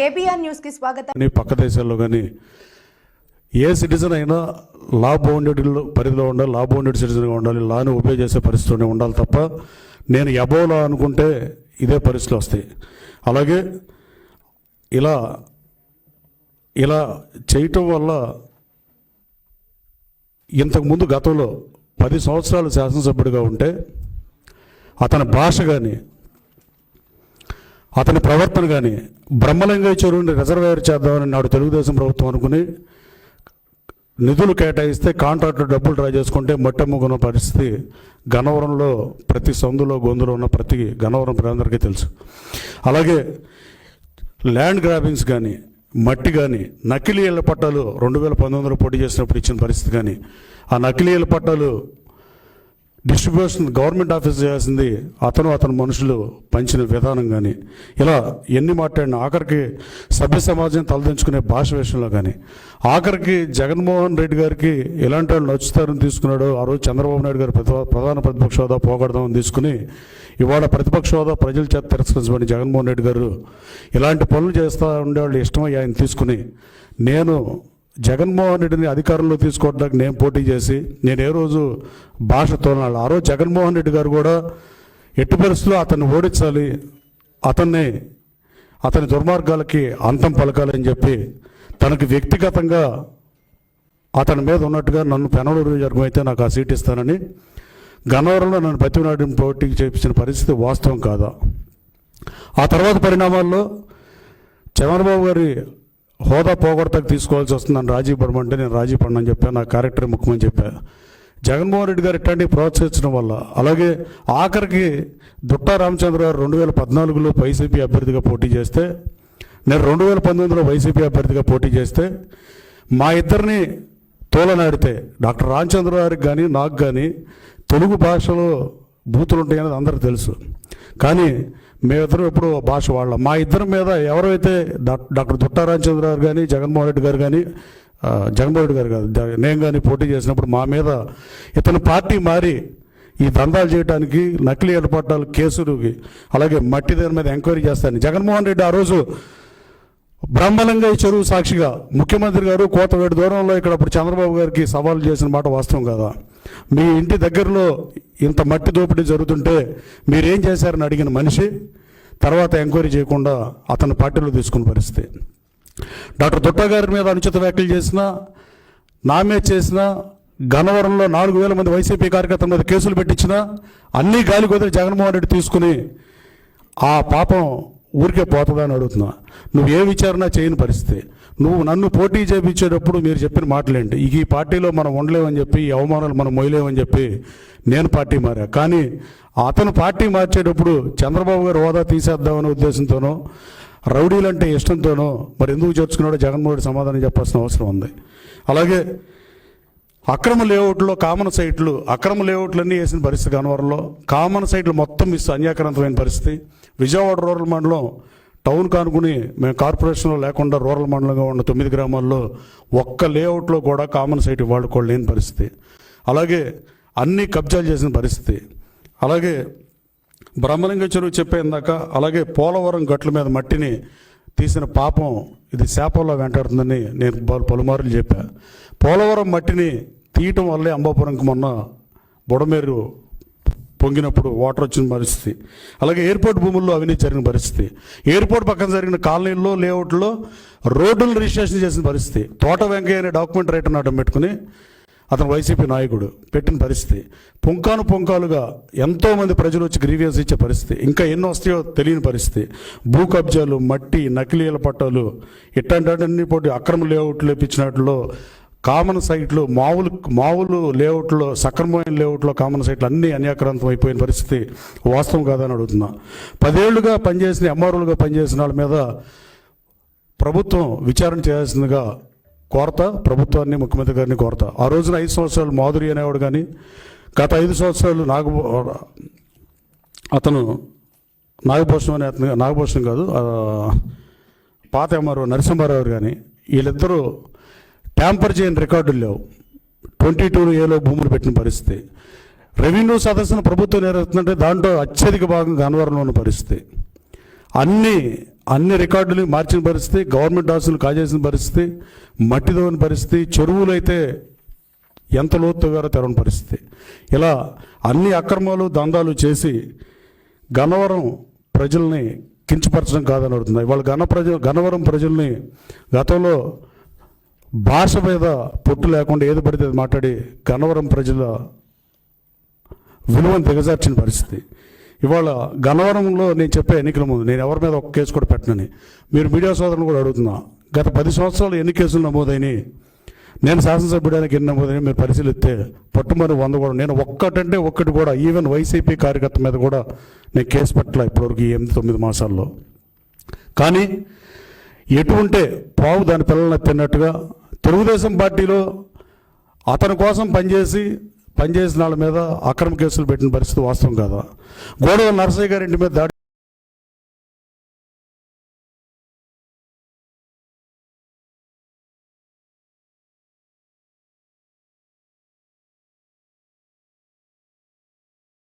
KBR న్యూస్కి స్వాగతం. కానీ పక్క దేశాల్లో కానీ ఏ సిటిజన్ అయినా లా బౌండెడ్ పరిధిలో ఉండాలి లా బౌండెడ్ సిటిజన్గా ఉండాలి లాని ఉపయోగ చేసే పరిస్థితిలోనే ఉండాలి తప్ప నేను ఎబోలా అనుకుంటే ఇదే పరిస్థితులు వస్తాయి. అలాగే ఇలా ఇలా చేయటం వల్ల ఇంతకుముందు గతంలో పది సంవత్సరాలు శాసనసభ్యుడిగా ఉంటే అతని భాష కానీ అతని ప్రవర్తన కానీ బ్రహ్మలింగయ్య చెరువుని రిజర్వేర్ చేద్దామని నాడు తెలుగుదేశం ప్రభుత్వం అనుకుని నిధులు కేటాయిస్తే కాంట్రాక్టు డబ్బులు డ్రా చేసుకుంటే మట్టమ్ముకున్న పరిస్థితి గన్నవరంలో ప్రతి సందులో గొంతులో ఉన్న ప్రతి గన్నవరం ప్రజలందరికీ తెలుసు. అలాగే ల్యాండ్ గ్రాబింగ్స్ కానీ మట్టి కానీ నకిలీ ఇళ్ళ పట్టాలు రెండు వేల పంతొమ్మిదిలో పోటీ చేసినప్పుడు ఇచ్చిన పరిస్థితి కానీ ఆ నకిలీ ఇళ్ళ పట్టాలు డిస్ట్రిబ్యూషన్ గవర్నమెంట్ ఆఫీస్ చేయాల్సింది అతను అతని మనుషులు పంచిన విధానం కానీ ఇలా ఎన్ని మాట్లాడిన ఆఖరికి సభ్య సమాజం తలదించుకునే భాష విషయంలో కానీ ఆఖరికి జగన్మోహన్ రెడ్డి గారికి ఎలాంటి వాళ్ళు నచ్చుతారని తీసుకున్నాడు ఆ రోజు చంద్రబాబు నాయుడు గారు ప్రతి ప్రధాన ప్రతిపక్ష హోదా పోగొడదామని తీసుకుని ఇవాళ ప్రతిపక్ష హోదా ప్రజల చేత తిరస్కరించబడి జగన్మోహన్ రెడ్డి గారు ఇలాంటి పనులు చేస్తూ ఉండేవాళ్ళు ఇష్టమై ఆయన తీసుకుని నేను జగన్మోహన్ రెడ్డిని అధికారంలో తీసుకోవడానికి నేను పోటీ చేసి నేను ఏ రోజు భాష తోనాలి ఆ రోజు జగన్మోహన్ రెడ్డి గారు కూడా ఎట్టి పరిస్థితుల్లో అతన్ని ఓడించాలి అతన్ని అతని దుర్మార్గాలకి అంతం పలకాలని చెప్పి తనకు వ్యక్తిగతంగా అతని మీద ఉన్నట్టుగా నన్ను పెనలూరు నియోజకవర్గం అయితే నాకు ఆ సీట్ ఇస్తానని గన్నవరంలో నన్ను బతిమనాడిని పోటీకి చేపించిన పరిస్థితి వాస్తవం కాదా? ఆ తర్వాత పరిణామాల్లో చంద్రబాబు గారి హోదా పోగొడతకు తీసుకోవాల్సి వస్తుంది నన్ను రాజీ పడమంటే నేను రాజీ పడనని చెప్పాను నా క్యారెక్టర్ ముఖ్యమని చెప్పాను జగన్మోహన్ రెడ్డి గారు ఇట్లాంటి ప్రోత్సహించడం వల్ల అలాగే ఆఖరికి దుట్టా రామచంద్ర గారు రెండు వేల పద్నాలుగులో వైసీపీ అభ్యర్థిగా పోటీ చేస్తే నేను రెండు వేల పంతొమ్మిదిలో వైసీపీ అభ్యర్థిగా పోటీ చేస్తే మా ఇద్దరిని తోలనాడితే డాక్టర్ రామచంద్ర గారికి కానీ నాకు కానీ తెలుగు భాషలో బూతులు ఉంటాయనేది అందరికీ తెలుసు. కానీ మేమిద్దరం ఎప్పుడు భాష వాళ్ళం మా ఇద్దరి మీద ఎవరైతే డాక్టర్ దుట్టా రామచంద్ర గారు కానీ జగన్మోహన్ రెడ్డి గారు కానీ జగన్మోహన్ రెడ్డి గారు కాదు నేను కానీ పోటీ చేసినప్పుడు మా మీద ఇతని పార్టీ మారి ఈ దందాలు చేయడానికి నకిలీ ఏర్పాటాలు కేసులుకి అలాగే మట్టి దాని మీద ఎంక్వైరీ చేస్తాను జగన్మోహన్ రెడ్డి ఆ రోజు ఈ చెరువు సాక్షిగా ముఖ్యమంత్రి గారు కోతవేడు దూరంలో ఇక్కడ అప్పుడు చంద్రబాబు గారికి సవాలు చేసిన మాట వాస్తవం కదా? మీ ఇంటి దగ్గరలో ఇంత మట్టి దోపిడీ జరుగుతుంటే మీరేం చేశారని అడిగిన మనిషి తర్వాత ఎంక్వైరీ చేయకుండా అతని పార్టీలో తీసుకున్న పరిస్థితి. డాక్టర్ దుట్టా గారి మీద అనుచిత వ్యాఖ్యలు చేసిన నామే చేసినా చేసిన గన్నవరంలో నాలుగు వేల మంది వైసీపీ కార్యకర్తల మీద కేసులు పెట్టించిన అన్నీ గాలి కుదిరి జగన్మోహన్ రెడ్డి తీసుకుని ఆ పాపం ఊరికే పోతుందా అని అడుగుతున్నా. నువ్వు ఏ విచారణ చేయని పరిస్థితి. నువ్వు నన్ను పోటీ చేపించేటప్పుడు మీరు చెప్పిన మాటలేంటి? ఈ పార్టీలో మనం ఉండలేమని చెప్పి ఈ అవమానాలు మనం మొయలేమని చెప్పి నేను పార్టీ మారా. కానీ అతను పార్టీ మార్చేటప్పుడు చంద్రబాబు గారు హోదా తీసేద్దామనే ఉద్దేశంతోనో రౌడీలంటే ఇష్టంతోనో మరి ఎందుకు చేర్చుకున్నాడో జగన్మోహన్ సమాధానం చెప్పాల్సిన అవసరం ఉంది. అలాగే అక్రమ లేఅవుట్లో కామన్ సైట్లు అక్రమ లేఅవుట్లన్నీ వేసిన పరిస్థితి గన్నవరంలో. కామన్ సైట్లు మొత్తం మిస్ అన్యాక్రాంతమైన పరిస్థితి. విజయవాడ రూరల్ మండలం టౌన్ కానుకుని మేము కార్పొరేషన్లో లేకుండా రూరల్ మండలంగా ఉన్న తొమ్మిది గ్రామాల్లో ఒక్క లేఅవుట్లో కూడా కామన్ సైట్ వాడుకోలేని లేని పరిస్థితి. అలాగే అన్ని కబ్జాలు చేసిన పరిస్థితి. అలాగే బ్రహ్మలింగ చెరువు చెప్పే ఇందాక అలాగే పోలవరం గట్ల మీద మట్టిని తీసిన పాపం ఇది శాపంలో వెంటాడుతుందని నేను పలు- పలుమార్లు చెప్పా. పోలవరం మట్టిని తీయటం వల్లే అంబాపురంకి మొన్న బుడమేరు పొంగినప్పుడు వాటర్ వచ్చిన పరిస్థితి. అలాగే ఎయిర్పోర్ట్ భూముల్లో అవినీతి జరిగిన పరిస్థితి. ఎయిర్పోర్ట్ పక్కన జరిగిన కాలనీల్లో లేఅవుట్లో రోడ్డులు రిజిస్ట్రేషన్ చేసిన పరిస్థితి. తోట వెంకయ్య అనే డాక్యుమెంట్ రైటర్ నాటం పెట్టుకుని అతను వైసీపీ నాయకుడు. పెట్టిన పరిస్థితి. పుంకాను పుంకాలుగా ఎంతోమంది ప్రజలు వచ్చి గ్రీవియన్స్ ఇచ్చే పరిస్థితి. ఇంకా ఎన్నో వస్తాయో తెలియని పరిస్థితి. భూ కబ్జాలు మట్టి నకిలీల పట్టాలు ఇట్లాంటి పోటీ అక్రమ లేఅవుట్లు ఇప్పించినట్లో కామన్ సైట్లు మామూలు మామూలు లేఅవుట్లో సక్రమమైన లేఅవుట్లో కామన్ సైట్లు అన్నీ అన్యాక్రాంతం అయిపోయిన పరిస్థితి వాస్తవం కాదని అడుగుతున్నా. పదేళ్ళుగా పనిచేసిన ఎంఆర్ఓలుగా పనిచేసిన వాళ్ళ మీద ప్రభుత్వం విచారణ చేయాల్సిందిగా కోరత ప్రభుత్వాన్ని ముఖ్యమంత్రి గారిని కోరత. ఆ రోజున ఐదు సంవత్సరాలు మాధురి అనేవాడు కానీ గత ఐదు సంవత్సరాలు నాగ అతను నాగభూషణం అనే అతను నాగభూషణం కాదు పాత ఎంఆర్ఓ నరసింహారావు కానీ వీళ్ళిద్దరూ ట్యాంపర్ చేయని రికార్డులు లేవు. ట్వంటీ టూ ఏలో భూములు పెట్టిన పరిస్థితి. రెవెన్యూ సదస్సును ప్రభుత్వం నిర్వహిస్తుందంటే దాంట్లో అత్యధిక భాగం గన్నవరంలో ఉన్న పరిస్థితి. అన్ని అన్ని రికార్డులు మార్చిన పరిస్థితి గవర్నమెంట్ ఆస్తులు కాజేసిన పరిస్థితి మట్టిదోని పరిస్థితి చెరువులు అయితే ఎంత లోతుగారో తెరవని పరిస్థితి. ఇలా అన్ని అక్రమాలు దందాలు చేసి గన్నవరం ప్రజల్ని కించపరచడం కాదని అడుగుతుంది ఇవాళ ఘన ప్రజ గన్నవరం ప్రజల్ని గతంలో భాష మీద పొట్టు లేకుండా ఏది పడితే మాట్లాడి గన్నవరం ప్రజల విలువను దిగజార్చిన పరిస్థితి. ఇవాళ గన్నవరంలో నేను చెప్పే ఎన్నికల ముందు నేను ఎవరి మీద ఒక కేసు కూడా పెట్టనని మీరు మీడియా సోదరులు కూడా అడుగుతున్నా గత పది సంవత్సరాలు ఎన్ని కేసులు నమోదైనాయి నేను శాసనసభ్యుడానికి ఎన్ని నమోదైనా మీరు పరిశీలిస్తే పట్టుమని వంద కూడా నేను ఒక్కటంటే ఒక్కటి కూడా ఈవెన్ వైసీపీ కార్యకర్త మీద కూడా నేను కేసు పెట్టలే ఇప్పటివరకు ఎనిమిది తొమ్మిది మాసాల్లో. కానీ ఎటువంటి పావు దాని పిల్లల్ని తిన్నట్టుగా తెలుగుదేశం పార్టీలో అతని కోసం పనిచేసి పనిచేసిన వాళ్ళ మీద అక్రమ కేసులు పెట్టిన పరిస్థితి వాస్తవం కాదా? గోడవ నరసయ్య గారి ఇంటి మీద దాడి